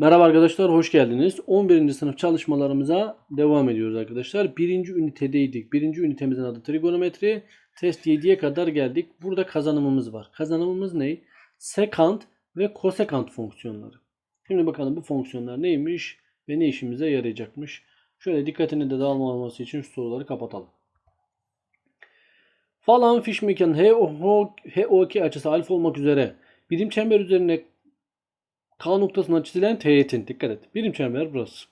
Merhaba arkadaşlar, hoş geldiniz. 11. sınıf çalışmalarımıza devam ediyoruz arkadaşlar. Birinci ünitedeydik. Birinci ünitemizin adı trigonometri. Test 7'ye kadar geldik. Burada kazanımımız var. Kazanımımız ne? Sekant ve kosekant fonksiyonları. Şimdi bakalım bu fonksiyonlar neymiş ve ne işimize yarayacakmış. Şöyle dikkatini de dağılmaması için şu soruları kapatalım. Falan fişmeken HOK açısı alfa olmak üzere birim çember üzerine K noktasından çizilen teğetin dikkat et. Birim çember burası.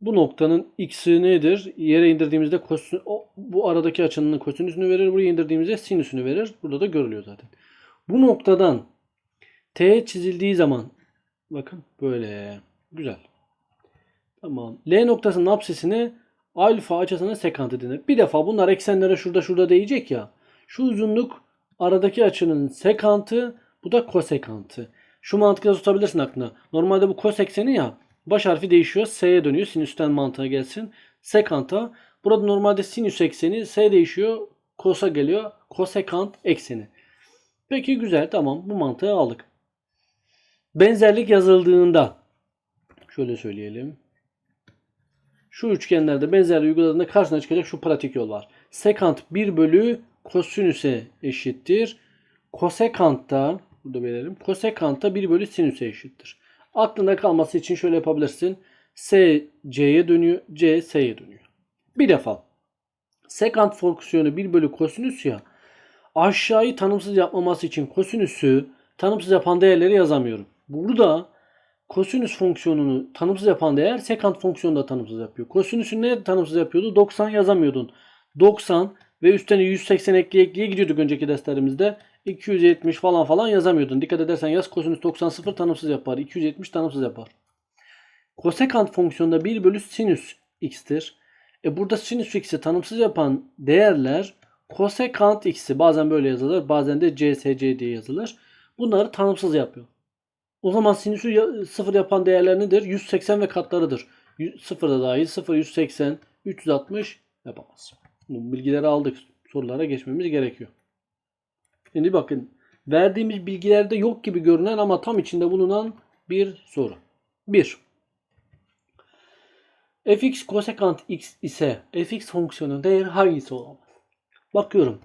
Bu noktanın x'i nedir? Yere indirdiğimizde kosin, o, bu aradaki açının kosinüsünü verir. Buraya indirdiğimizde sinüsünü verir. Burada da görülüyor zaten. Bu noktadan T çizildiği zaman bakın böyle güzel. Tamam. L noktasının apsisine alfa açısına sekant denir. Bir defa bunlar eksenlere şurada şurada değecek ya. Şu uzunluk aradaki açının sekantı bu da kosekantı. Şu mantıkla tutabilirsin aklına. Normalde bu kos ekseni ya baş harfi değişiyor. S'ye dönüyor. Sinüsten mantığa gelsin. Sekanta. Burada normalde sinüs ekseni S değişiyor. Kosa geliyor. Kosekant ekseni. Peki güzel tamam bu mantığı aldık. Benzerlik yazıldığında şöyle söyleyelim. Şu üçgenlerde benzerliği uyguladığında karşına çıkacak şu pratik yol var. Sekant 1 bölü kosinüse eşittir. Kosekant da burada verelim. Kosekant da 1 bölü sinüse eşittir. Aklında kalması için şöyle yapabilirsin. S C'ye dönüyor. C S'ye dönüyor. Bir defa sekant fonksiyonu 1 bölü kosinüs ya aşağıyı tanımsız yapmaması için kosinüsü tanımsız yapan değerleri yazamıyorum. Burada kosinüs fonksiyonunu tanımsız yapan değer sekant fonksiyonu da tanımsız yapıyor. Kosinüsü ne tanımsız yapıyordu? 90 yazamıyordun. 90 ve üstüne 180 ekleye ekleye gidiyorduk önceki derslerimizde. 270 falan falan yazamıyordun. Dikkat edersen yaz kosinüs 90 0 tanımsız yapar. 270 tanımsız yapar. Kosekant fonksiyonda 1 bölü sinüs x'tir. E burada sinüs x'i tanımsız yapan değerler kosekant x'i bazen böyle yazılır. Bazen de csc diye yazılır. Bunları tanımsız yapıyor. O zaman sinüsü sıfır yapan değerler nedir? 180 ve katlarıdır. 0 da dahil 0, 180, 360 yapamaz. Bu bilgileri aldık. Sorulara geçmemiz gerekiyor. Şimdi bakın verdiğimiz bilgilerde yok gibi görünen ama tam içinde bulunan bir soru. 1. fx kosekant x ise fx fonksiyonun değeri hangisi olamaz? Bakıyorum.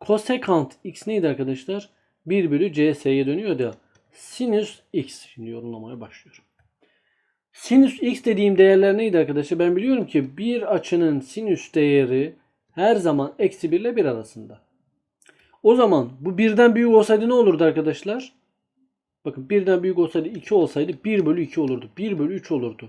Kosekant x neydi arkadaşlar? 1 bölü cs'ye dönüyor da sinüs x. Şimdi yorumlamaya başlıyorum. Sinüs x dediğim değerler neydi arkadaşlar? Ben biliyorum ki bir açının sinüs değeri her zaman eksi 1 ile 1 arasında. O zaman bu birden büyük olsaydı ne olurdu arkadaşlar? Bakın birden büyük olsaydı 2 olsaydı 1 bölü 2 olurdu. 1 bölü 3 olurdu.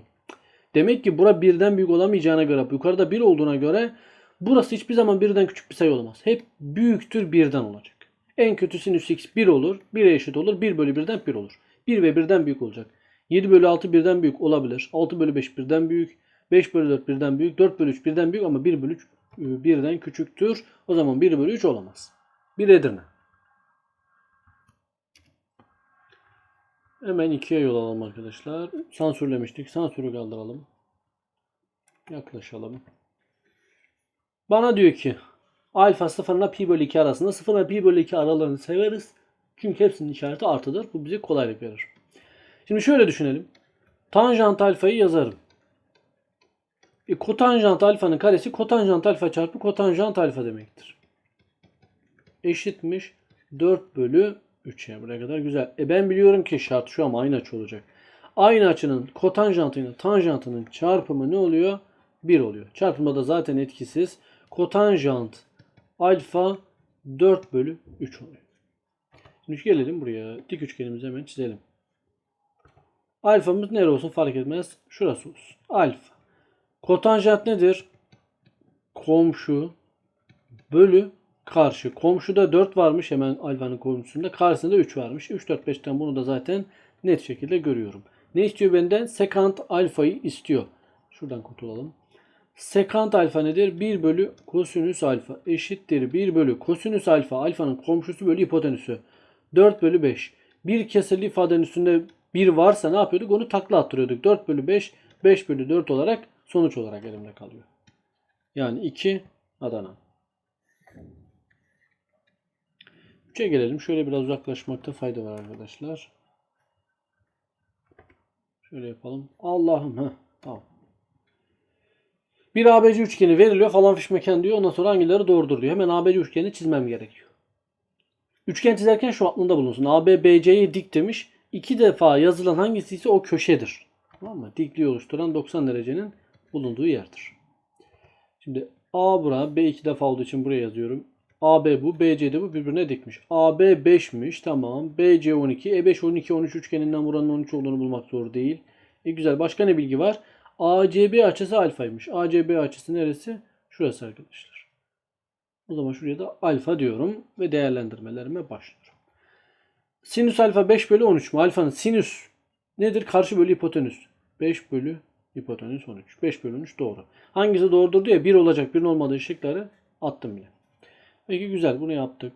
Demek ki bura birden büyük olamayacağına göre yukarıda 1 olduğuna göre burası hiçbir zaman birden küçük bir sayı olmaz. Hep büyüktür birden olacak. En kötü sinüs x 1 olur. 1'e eşit olur. 1 bölü 1'den 1 olur. 1 ve 1'den büyük olacak. 7 bölü 6 birden büyük olabilir. 6 bölü 5 birden büyük. 5 bölü 4 birden büyük. 4 bölü 3 birden büyük ama 1 bölü 3 birden küçüktür. O zaman 1 bölü 3 olamaz. 1 Edirne. Hemen ikiye yol alalım arkadaşlar. Sansürlemiştik. Sansürü kaldıralım. Yaklaşalım. Bana diyor ki alfa 0 ile pi bölü 2 arasında 0 ile pi bölü 2 aralarını severiz. Çünkü hepsinin işareti artıdır. Bu bize kolaylık verir. Şimdi şöyle düşünelim. Tanjant alfayı yazarım. E, kotanjant alfanın karesi kotanjant alfa çarpı kotanjant alfa demektir. Eşitmiş 4 bölü 3'e. Buraya kadar güzel. E ben biliyorum ki şart şu ama aynı açı olacak. Aynı açının kotanjantıyla tanjantının çarpımı ne oluyor? 1 oluyor. Çarpımda da zaten etkisiz. Kotanjant alfa 4 bölü 3 oluyor. Şimdi gelelim buraya. Dik üçgenimizi hemen çizelim. Alfamız nere olsun fark etmez. Şurası olsun. Alfa. Kotanjant nedir? Komşu bölü karşı. Komşuda 4 varmış hemen alfanın komşusunda. Karşısında 3 varmış. 3, 4, 5'ten bunu da zaten net şekilde görüyorum. Ne istiyor benden? Sekant alfayı istiyor. Şuradan kurtulalım. Sekant alfa nedir? 1 bölü kosinüs alfa eşittir 1 bölü kosinüs alfa alfanın komşusu bölü hipotenüsü. 4 bölü 5. Bir kesirli ifadenin üstünde 1 varsa ne yapıyorduk? Onu takla attırıyorduk. 4 bölü 5, 5 bölü 4 olarak sonuç olarak elimde kalıyor. Yani 2 Adana. 3'e gelelim. Şöyle biraz uzaklaşmakta fayda var arkadaşlar. Şöyle yapalım. Allah'ım ha tamam. Bir ABC üçgeni veriliyor falan fişmeken diyor. Ondan sonra hangileri doğrudur diyor. Hemen ABC üçgenini çizmem gerekiyor. Üçgen çizerken şu aklında bulunsun. AB BC'ye dik demiş. İki defa yazılan hangisi ise o köşedir. Tamam mı? Dikliği oluşturan 90 derecenin bulunduğu yerdir. Şimdi A bura. B iki defa olduğu için buraya yazıyorum. AB bu. BC de bu. Birbirine dikmiş. AB 5'miş. Tamam. BC 12. E5 12 13 üçgeninden buranın 13 olduğunu bulmak zor değil. E güzel. Başka ne bilgi var? ACB açısı alfaymış. ACB açısı neresi? Şurası arkadaşlar. O zaman şuraya da alfa diyorum ve değerlendirmelerime başlıyorum. Sinüs alfa 5 bölü 13 mu? Alfanın sinüs nedir? Karşı bölü hipotenüs. 5 bölü hipotenüs 13. 5 bölü 13 doğru. Hangisi doğrudur diye 1 olacak. 1'in olmadığı şıkları attım bile. Peki güzel bunu yaptık.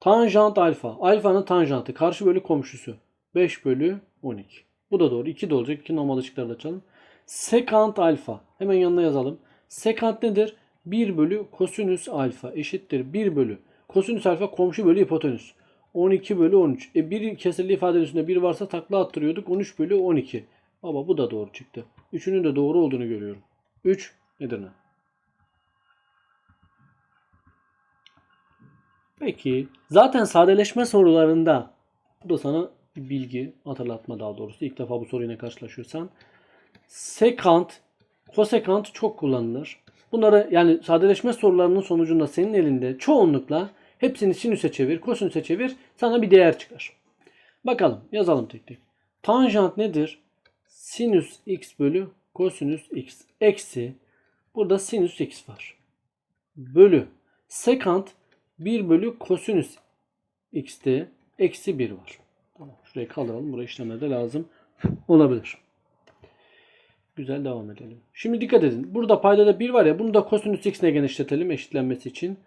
Tanjant alfa. Alfanın tanjantı. Karşı bölü komşusu. 5 bölü 12. Bu da doğru. 2 de olacak. 2 normal ışıklarla açalım. Sekant alfa. Hemen yanına yazalım. Sekant nedir? 1 bölü kosinüs alfa eşittir 1 bölü kosinüs alfa komşu bölü hipotenüs. 12 bölü 13. E bir kesirli ifadenin üstünde 1 varsa takla attırıyorduk. 13 bölü 12. Baba bu da doğru çıktı. Üçünün de doğru olduğunu görüyorum. 3 Edirne. Peki zaten sadeleşme sorularında bu da sana bir bilgi hatırlatma daha doğrusu. İlk defa bu soruyla karşılaşıyorsan. Sekant, kosekant çok kullanılır. Bunları yani sadeleşme sorularının sonucunda senin elinde çoğunlukla hepsini sinüse çevir, kosinüse çevir sana bir değer çıkar. Bakalım yazalım tek tek. Tanjant nedir? Sinüs x bölü kosinüs x eksi burada sinüs x var. Bölü sekant 1 bölü kosinüs x'te eksi 1 var. Tamam. Şurayı kaldıralım. Buraya işlemlerde lazım olabilir. Güzel devam edelim. Şimdi dikkat edin. Burada paydada 1 var ya bunu da kosinüs x'ine genişletelim eşitlenmesi için.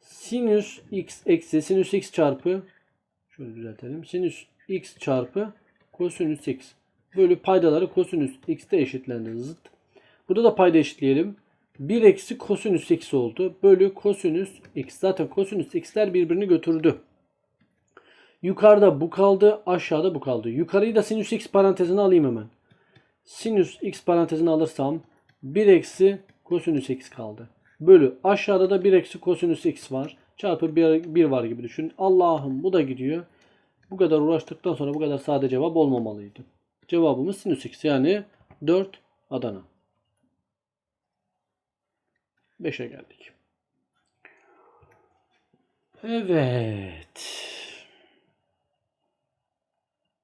Sinüs x eksi sinüs x çarpı şöyle düzeltelim. Sinüs x çarpı kosinüs x bölü paydaları kosinüs x'te eşitlendi zıt. Burada da payda eşitleyelim. 1 eksi kosinüs x oldu. Bölü kosinüs x. Zaten kosinüs x'ler birbirini götürdü. Yukarıda bu kaldı. Aşağıda bu kaldı. Yukarıyı da sinüs x parantezine alayım hemen. Sinüs x parantezine alırsam 1 eksi kosinüs x kaldı. Bölü aşağıda da 1 eksi kosinüs x var. Çarpı 1, 1 var gibi düşün. Allah'ım bu da gidiyor. Bu kadar uğraştıktan sonra bu kadar sade cevap olmamalıydı. Cevabımız sinüs x yani 4 Adana. 5'e geldik. Evet.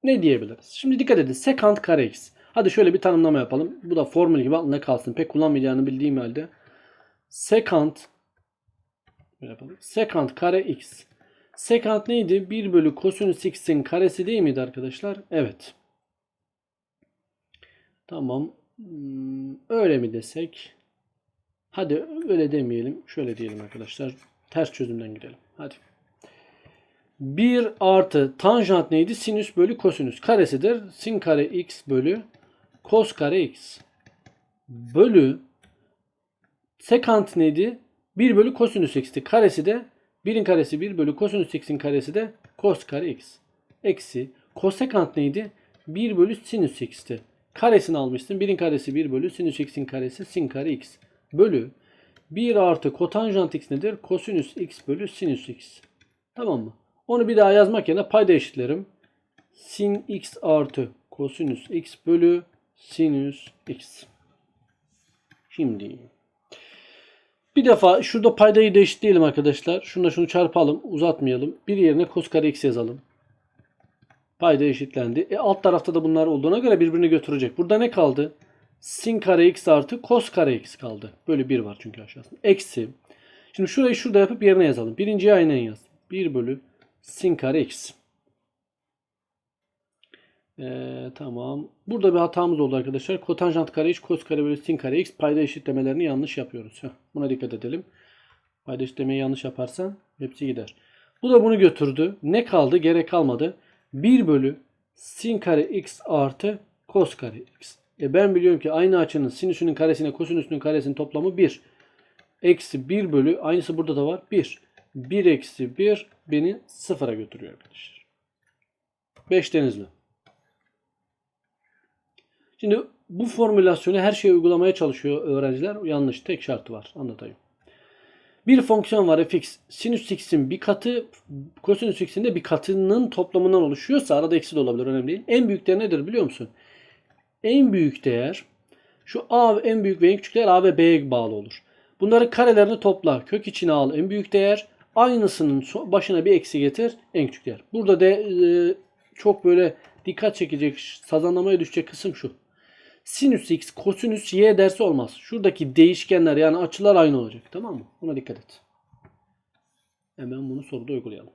Ne diyebiliriz? Şimdi dikkat edin. Sekant kare x. Hadi şöyle bir tanımlama yapalım. Bu da formül gibi aklında kalsın. Pek kullanmayacağını bildiğim halde. Sekant yapalım. Kare x. Sekant neydi? 1 bölü kosinüs x'in karesi değil miydi arkadaşlar? Evet. Tamam. Hmm, öyle mi desek? Hadi öyle demeyelim. Şöyle diyelim arkadaşlar. Ters çözümden gidelim. Hadi. 1 artı tanjant neydi? Sinüs bölü kosinüs karesidir. Sin kare x bölü kos kare x. Bölü sekant neydi? 1 bölü kosinüs x'ti. Karesi de 1'in karesi 1 bölü kosinüs x'in karesi de kos kare x. Eksi kosekant neydi? 1 bölü sinüs x'ti. Karesini almıştın. 1'in karesi 1 bölü sinüs x'in karesi sin kare x. Bölü 1 artı kotanjant x nedir? Kosinüs x bölü sinüs x. Tamam mı? Onu bir daha yazmak yerine payda eşitlerim. Sin x artı kosinüs x bölü sinüs x. Şimdi bir defa şurada paydayı da eşitleyelim arkadaşlar. Şunu şunu çarpalım. Uzatmayalım. Bir yerine kos kare x yazalım. Payda eşitlendi. E alt tarafta da bunlar olduğuna göre birbirini götürecek. Burada ne kaldı? Sin kare x artı kos kare x kaldı. Böyle bir var çünkü aşağısında. Eksi. Şimdi şurayı şurada yapıp yerine yazalım. Birinciye aynen yaz. 1 bölü sin kare x. Ee, tamam. Burada bir hatamız oldu arkadaşlar. Kotanjant kare x, kos kare bölü sin kare x payda eşitlemelerini yanlış yapıyoruz. Heh, buna dikkat edelim. Payda eşitlemeyi yanlış yaparsan hepsi gider. Bu da bunu götürdü. Ne kaldı? Gerek kalmadı. 1 bölü sin kare x artı kos kare x. E ben biliyorum ki aynı açının sinüsünün karesine kosinüsünün karesinin toplamı 1. Eksi 1 bölü aynısı burada da var. 1. 1 eksi 1 beni sıfıra götürüyor arkadaşlar. 5 denizli. Şimdi bu formülasyonu her şeye uygulamaya çalışıyor öğrenciler. Yanlış. Tek şartı var. Anlatayım. Bir fonksiyon var fx. Sinüs x'in bir katı, kosinüs x'in de bir katının toplamından oluşuyorsa arada eksi de olabilir önemli değil. En büyük değer nedir biliyor musun? En büyük değer şu a en büyük ve en küçük değer a ve b'ye bağlı olur. Bunları karelerini topla. Kök içine al en büyük değer. Aynısının başına bir eksi getir en küçük değer. Burada de e, çok böyle dikkat çekecek, sazanlamaya düşecek kısım şu. Sinüs x, kosinüs y dersi olmaz. Şuradaki değişkenler yani açılar aynı olacak. Tamam mı? Buna dikkat et. Hemen bunu soruda uygulayalım.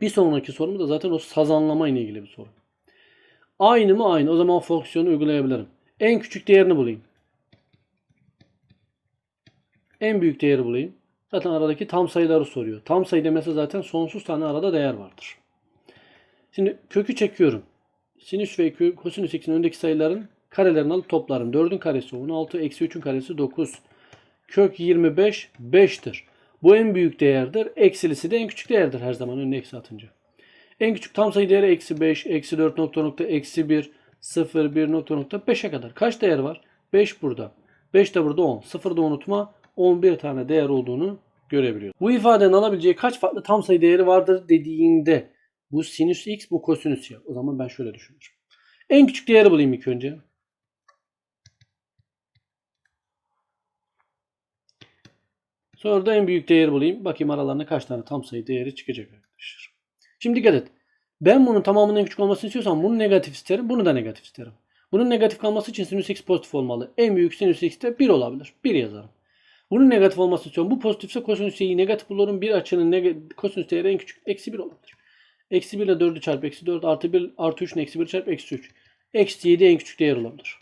Bir sonraki sorum da zaten o sazanlama ile ilgili bir soru. Aynı mı aynı? O zaman o fonksiyonu uygulayabilirim. En küçük değerini bulayım. En büyük değeri bulayım. Zaten aradaki tam sayıları soruyor. Tam sayı demese zaten sonsuz tane arada değer vardır. Şimdi kökü çekiyorum. Sinüs ve kosinüs x'in öndeki sayıların karelerini alıp toplarım. 4'ün karesi 16, eksi 3'ün karesi 9. Kök 25 5'tir. Bu en büyük değerdir. Eksilisi de en küçük değerdir her zaman önüne eksi atınca. En küçük tam sayı değeri eksi 5, eksi 4 nokta nokta, eksi 1, 0, 1 nokta nokta 5'e kadar. Kaç değer var? 5 burada. 5 de burada 10. 0 da unutma. 11 tane değer olduğunu görebiliyoruz. Bu ifadenin alabileceği kaç farklı tam sayı değeri vardır dediğinde bu sinüs x bu kosinüs y. O zaman ben şöyle düşünürüm. En küçük değeri bulayım ilk önce. Sonra da en büyük değeri bulayım. Bakayım aralarında kaç tane tam sayı değeri çıkacak. Şimdi dikkat et. Ben bunun tamamının küçük olmasını istiyorsam bunu negatif isterim. Bunu da negatif isterim. Bunun negatif kalması için sinüs x pozitif olmalı. En büyük sinüs x de 1 olabilir. 1 yazarım. Bunun negatif olmasını istiyorum. Bu pozitifse kosinüs y'yi negatif bulurum. Bir açının kosinüs değeri en küçük. Eksi 1 olabilir. Eksi 1 ile 4'ü çarp eksi 4 artı 1 artı 3'ün eksi 1 çarp eksi 3. Eksi 7 en küçük değer olabilir.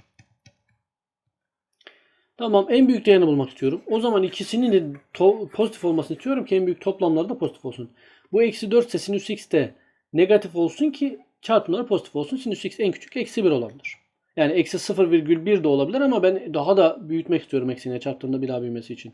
Tamam en büyük değerini bulmak istiyorum. O zaman ikisinin de pozitif olmasını istiyorum ki en büyük toplamları da pozitif olsun. Bu eksi 4 ise sinüs x de negatif olsun ki çarpımları pozitif olsun. Sinüs x en küçük eksi 1 olabilir. Yani eksi 0,1 de olabilir ama ben daha da büyütmek istiyorum eksiğine çarptığımda bir daha büyümesi için.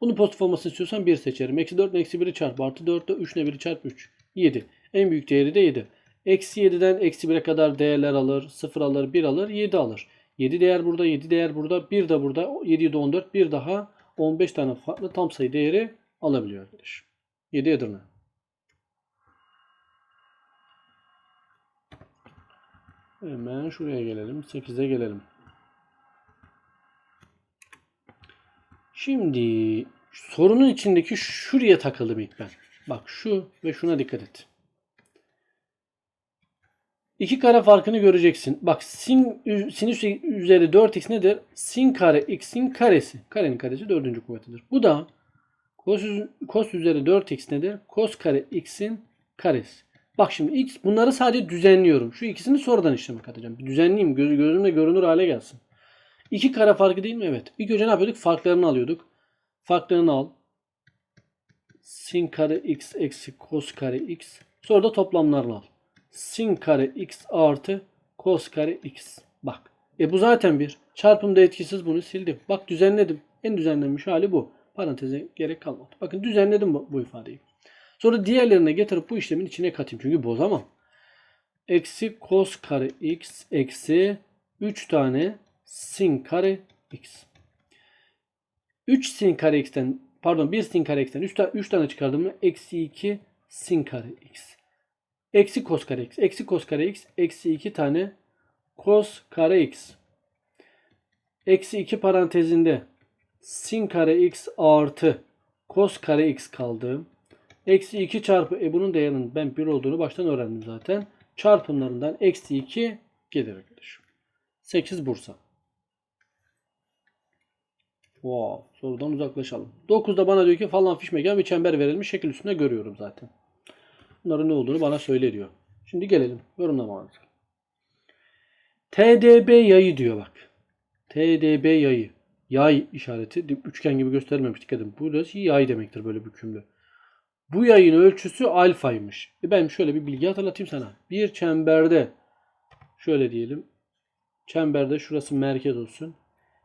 Bunun pozitif olmasını istiyorsam 1 seçerim. Eksi 4 ile eksi 1'i çarp artı 4 ile 3 ile 1'i çarp 3. 7. En büyük değeri de 7. Eksi 7'den eksi 1'e kadar değerler alır. 0 alır, 1 alır, 7 alır. 7 değer burada, 7 değer burada, 1 de burada. 7 de 14, 1 daha 15 tane farklı tam sayı değeri alabiliyor arkadaş. 7 Edirne. Hemen şuraya gelelim. 8'e gelelim. Şimdi sorunun içindeki şuraya takıldım ilk ben. Bak şu ve şuna dikkat et. İki kare farkını göreceksin. Bak sin, sinüs üzeri 4x nedir? Sin kare x'in karesi. Karenin karesi dördüncü kuvvetidir. Bu da cos, cos üzeri 4x nedir? Cos kare x'in karesi. Bak şimdi x bunları sadece düzenliyorum. Şu ikisini sonradan işleme katacağım. Bir düzenleyeyim. Göz, gözümle görünür hale gelsin. İki kare farkı değil mi? Evet. İlk önce ne yapıyorduk? Farklarını alıyorduk. Farklarını al. Sin kare x eksi cos kare x. Sonra da toplamlarını al. Sin kare x artı cos kare x. Bak. E bu zaten bir. Çarpımda etkisiz bunu sildim. Bak düzenledim. En düzenlenmiş hali bu. Paranteze gerek kalmadı. Bakın düzenledim bu, bu ifadeyi. Sonra diğerlerine getirip bu işlemin içine katayım. Çünkü bozamam. Eksi cos kare x eksi 3 tane sin kare x. 3 sin kare x'ten pardon 1 sin kare x'ten 3, ta 3 tane çıkardım mı? Eksi 2 sin kare x. Eksi cos kare x. Eksi cos kare x. Eksi 2 tane cos kare x. Eksi 2 parantezinde sin kare x artı cos kare x kaldı. Eksi 2 çarpı e bunun değerinin ben 1 olduğunu baştan öğrendim zaten. Çarpımlarından eksi 2 gelir arkadaşım. 8 Bursa. Wow, sorudan uzaklaşalım. 9'da bana diyor ki falan fiş mekan bir çember verilmiş şekil üstünde görüyorum zaten. Bunların ne olduğunu bana söyle diyor. Şimdi gelelim yorumlamalarına. TDB yayı diyor bak. TDB yayı. Yay işareti. Üçgen gibi göstermemiş dikkat edin. Burası yay demektir böyle bükümlü. Bu yayın ölçüsü alfaymış. E ben şöyle bir bilgi hatırlatayım sana. Bir çemberde şöyle diyelim. Çemberde şurası merkez olsun.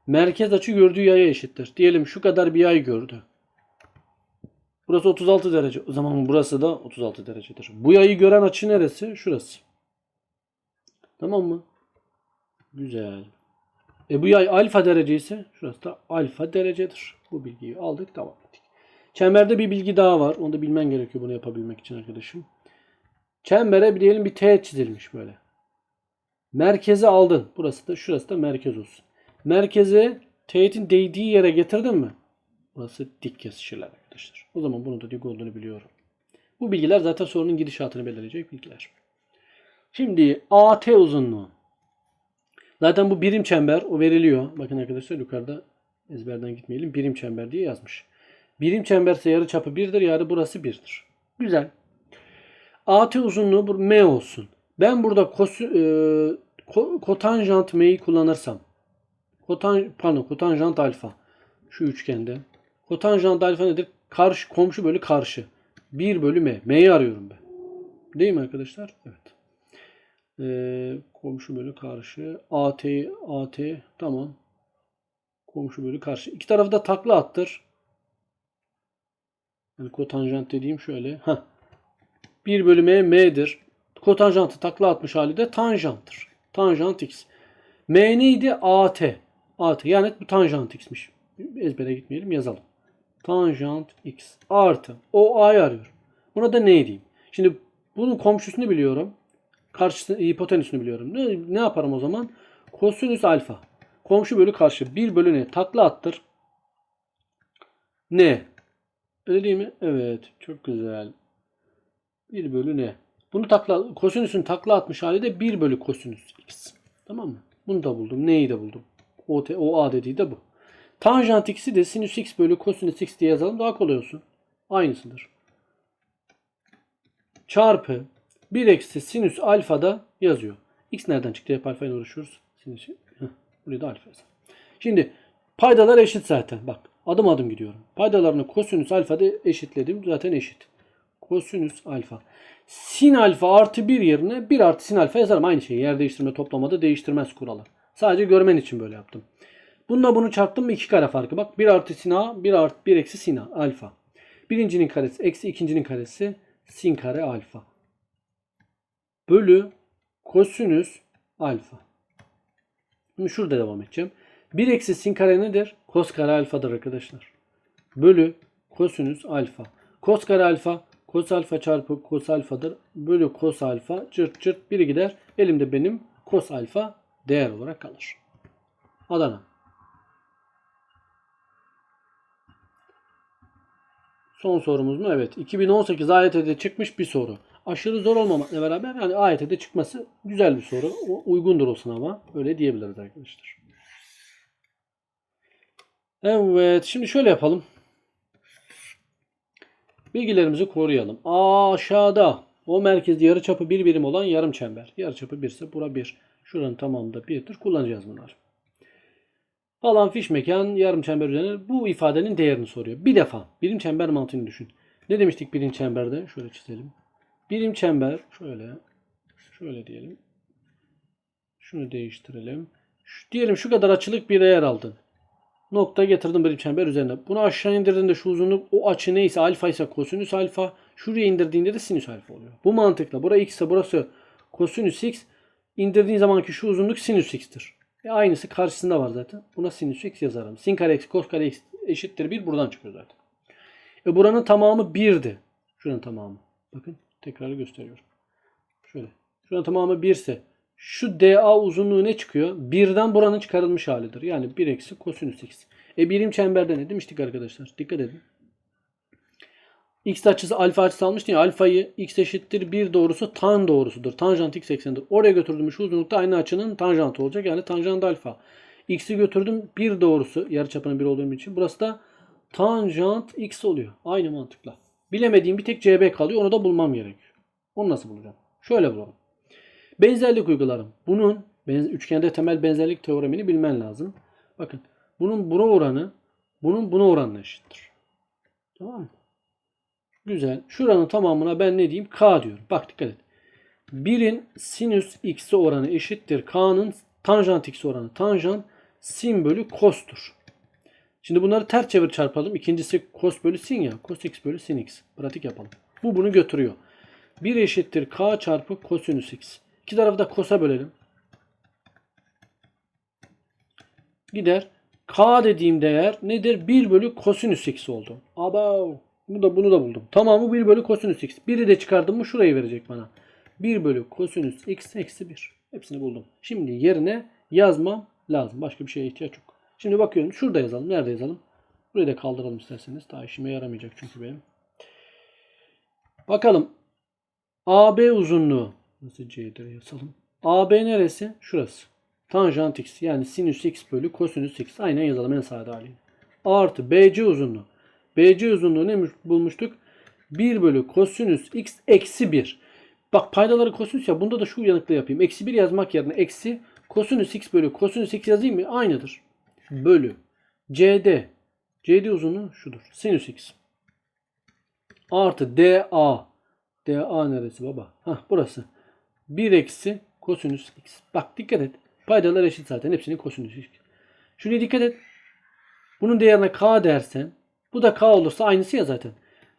Merkez açı gördüğü yaya eşittir. Diyelim şu kadar bir yay gördü. Burası 36 derece. O zaman burası da 36 derecedir. Bu yayı gören açı neresi? Şurası. Tamam mı? Güzel. E bu yay alfa derece ise şurası da alfa derecedir. Bu bilgiyi aldık tamam. Çemberde bir bilgi daha var. Onu da bilmen gerekiyor bunu yapabilmek için arkadaşım. Çembere bir diyelim bir teğet çizilmiş böyle. Merkezi aldın. Burası da şurası da merkez olsun. Merkezi teğetin değdiği yere getirdin mi? Burası dik kesişirler arkadaşlar. O zaman bunun da dik olduğunu biliyorum. Bu bilgiler zaten sorunun gidişatını belirleyecek bilgiler. Şimdi AT uzunluğu. Zaten bu birim çember o veriliyor. Bakın arkadaşlar yukarıda ezberden gitmeyelim. Birim çember diye yazmış. Birim çemberse yarı çapı 1'dir. Yani burası 1'dir. Güzel. AT uzunluğu M olsun. Ben burada kosu, e, ko- kotanjant M'yi kullanırsam kotan, pardon, kotanjant alfa şu üçgende kotanjant alfa nedir? Karşı, komşu bölü karşı. 1 bölü M. M'yi arıyorum ben. Değil mi arkadaşlar? Evet. Ee, komşu bölü karşı. AT, AT tamam. Komşu bölü karşı. İki tarafı da takla attır. Yani kotanjant dediğim şöyle. Heh. 1 bölü M M'dir. Kotanjantı takla atmış hali de tanjanttır. Tanjant X. M neydi? AT. AT. Yani bu tanjant X'miş. Ezbere gitmeyelim yazalım. Tanjant X artı. O A'yı arıyor. Buna da ne diyeyim? Şimdi bunun komşusunu biliyorum. Karşısını, hipotenüsünü biliyorum. Ne, ne yaparım o zaman? Kosinüs alfa. Komşu bölü karşı. 1 bölü ne? Takla attır. Ne? Öyle değil mi? Evet. Çok güzel. 1 bölü ne? Bunu takla, kosinüsün takla atmış hali de 1 bölü kosinüs x. Tamam mı? Bunu da buldum. Neyi de buldum. O, te, o a dediği de bu. Tanjant x'i de sinüs x bölü kosinüs x diye yazalım. Daha kolay olsun. Aynısıdır. Çarpı 1 eksi sinüs alfa da yazıyor. X nereden çıktı? Hep alfa ile uğraşıyoruz. Sinüs. Buraya da alfa yazalım. Şimdi paydalar eşit zaten. Bak adım adım gidiyorum. Paydalarını kosinüs alfada eşitledim. Zaten eşit. Kosinüs alfa. Sin alfa artı 1 yerine 1 artı sin alfa yazarım. Aynı şeyi yer değiştirme toplamada değiştirmez kuralı. Sadece görmen için böyle yaptım. Bununla bunu çarptım mı 2 kare farkı. Bak 1 artı sin a 1 artı 1 eksi sin a alfa. Birincinin karesi eksi ikincinin karesi sin kare alfa. Bölü kosinüs alfa. Şimdi şurada devam edeceğim. 1 eksi sin kare nedir? Kos kare alfadır arkadaşlar. Bölü kosinüs alfa. Kos kare alfa Kos alfa çarpı kos alfadır. Bölü kos alfa cırt cırt biri gider. Elimde benim kos alfa değer olarak kalır. Adana. Son sorumuz mu? Evet. 2018 AYT'de çıkmış bir soru. Aşırı zor olmamakla beraber yani AYT'de çıkması güzel bir soru. O uygundur o sınava. Öyle diyebiliriz arkadaşlar. Evet. Şimdi şöyle yapalım. Bilgilerimizi koruyalım. Aşağıda o merkezde yarıçapı bir birim olan yarım çember. Yarıçapı 1 ise bura 1. Şuranın tamamı da 1'dir. Kullanacağız bunlar. Falan fiş mekan yarım çember üzerine bu ifadenin değerini soruyor. Bir defa birim çember mantığını düşün. Ne demiştik birim çemberde? Şöyle çizelim. Birim çember şöyle şöyle diyelim. Şunu değiştirelim. Şu, diyelim şu kadar açılık bir yer aldın nokta getirdim birim çember üzerine. Bunu aşağı indirdiğinde şu uzunluk o açı neyse alfa ise kosinüs alfa. Şuraya indirdiğinde de sinüs alfa oluyor. Bu mantıkla burası x ise burası kosinüs x. İndirdiğin zamanki şu uzunluk sinüs x'tir. E aynısı karşısında var zaten. Buna sinüs x yazarım. Sin kare x kos kare x eşittir 1 buradan çıkıyor zaten. E buranın tamamı 1'di. Şuranın tamamı. Bakın tekrar gösteriyorum. Şöyle. Şuranın tamamı 1 ise şu DA uzunluğu ne çıkıyor? Birden buranın çıkarılmış halidir. Yani 1 eksi kosinüs x. E birim çemberde ne demiştik arkadaşlar? Dikkat edin. X açısı alfa açısı almıştı ya alfayı x eşittir 1 doğrusu tan doğrusudur. Tanjant x eksenidir. Oraya götürdüm şu uzunlukta aynı açının tanjantı olacak. Yani tanjant alfa. X'i götürdüm 1 doğrusu yarıçapının 1 olduğum için. Burası da tanjant x oluyor. Aynı mantıkla. Bilemediğim bir tek CB kalıyor. Onu da bulmam gerekiyor. Onu nasıl bulacağım? Şöyle bulalım. Benzerlik uygularım. Bunun üçgende temel benzerlik teoremini bilmen lazım. Bakın bunun buna oranı bunun buna oranına eşittir. Tamam mı? Güzel. Şuranın tamamına ben ne diyeyim? K diyorum. Bak dikkat et. 1'in sinüs x'i oranı eşittir. K'nın tanjant x oranı. Tanjant sin bölü kostur. Şimdi bunları ters çevir çarpalım. İkincisi kos bölü sin ya. Kos x bölü sin x. Pratik yapalım. Bu bunu götürüyor. 1 eşittir k çarpı kosinüs x. İki tarafı da kosa bölelim. gider. K dediğim değer nedir? 1 bölü kosinüs x oldu. Aba bu da bunu da buldum. Tamamı 1 bölü kosinüs x. Biri de çıkardım mı şurayı verecek bana. 1 bölü kosinüs x eksi 1. Hepsini buldum. Şimdi yerine yazmam lazım. Başka bir şeye ihtiyaç yok. Şimdi bakıyorum. Şurada yazalım. Nerede yazalım? Burayı da kaldıralım isterseniz. Daha işime yaramayacak çünkü benim. Bakalım. AB uzunluğu. Nasıl C'dir yazalım. AB neresi? Şurası. Tanjant x yani sinüs x bölü kosinüs x. Aynen yazalım en sade haliyle. Artı BC uzunluğu. BC uzunluğu ne bulmuştuk? 1 bölü kosinüs x eksi 1. Bak paydaları kosinüs ya. Bunda da şu uyanıklığı yapayım. Eksi 1 yazmak yerine eksi kosinüs x bölü kosinüs x yazayım mı? Aynıdır. Bölü. CD. CD uzunluğu şudur. Sinüs x. Artı DA. DA neresi baba? Hah burası. 1 eksi kosinüs x. Bak dikkat et. Paydalar eşit zaten. Hepsinin kosinüs x. Şuraya dikkat et. Bunun değerine k dersen bu da k olursa aynısı ya zaten.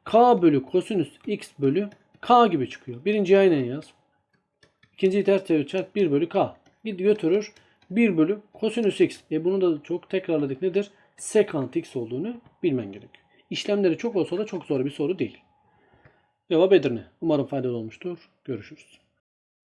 k bölü kosinüs x bölü k gibi çıkıyor. Birinciyi aynen yaz. İkinciyi ters çevir çarp 1 bölü k. Git götürür 1 bölü kosinüs x. E bunu da çok tekrarladık. Nedir? Sekant x olduğunu bilmen gerekiyor. İşlemleri çok olsa da çok zor bir soru değil. Cevap Edirne. Umarım faydalı olmuştur. Görüşürüz.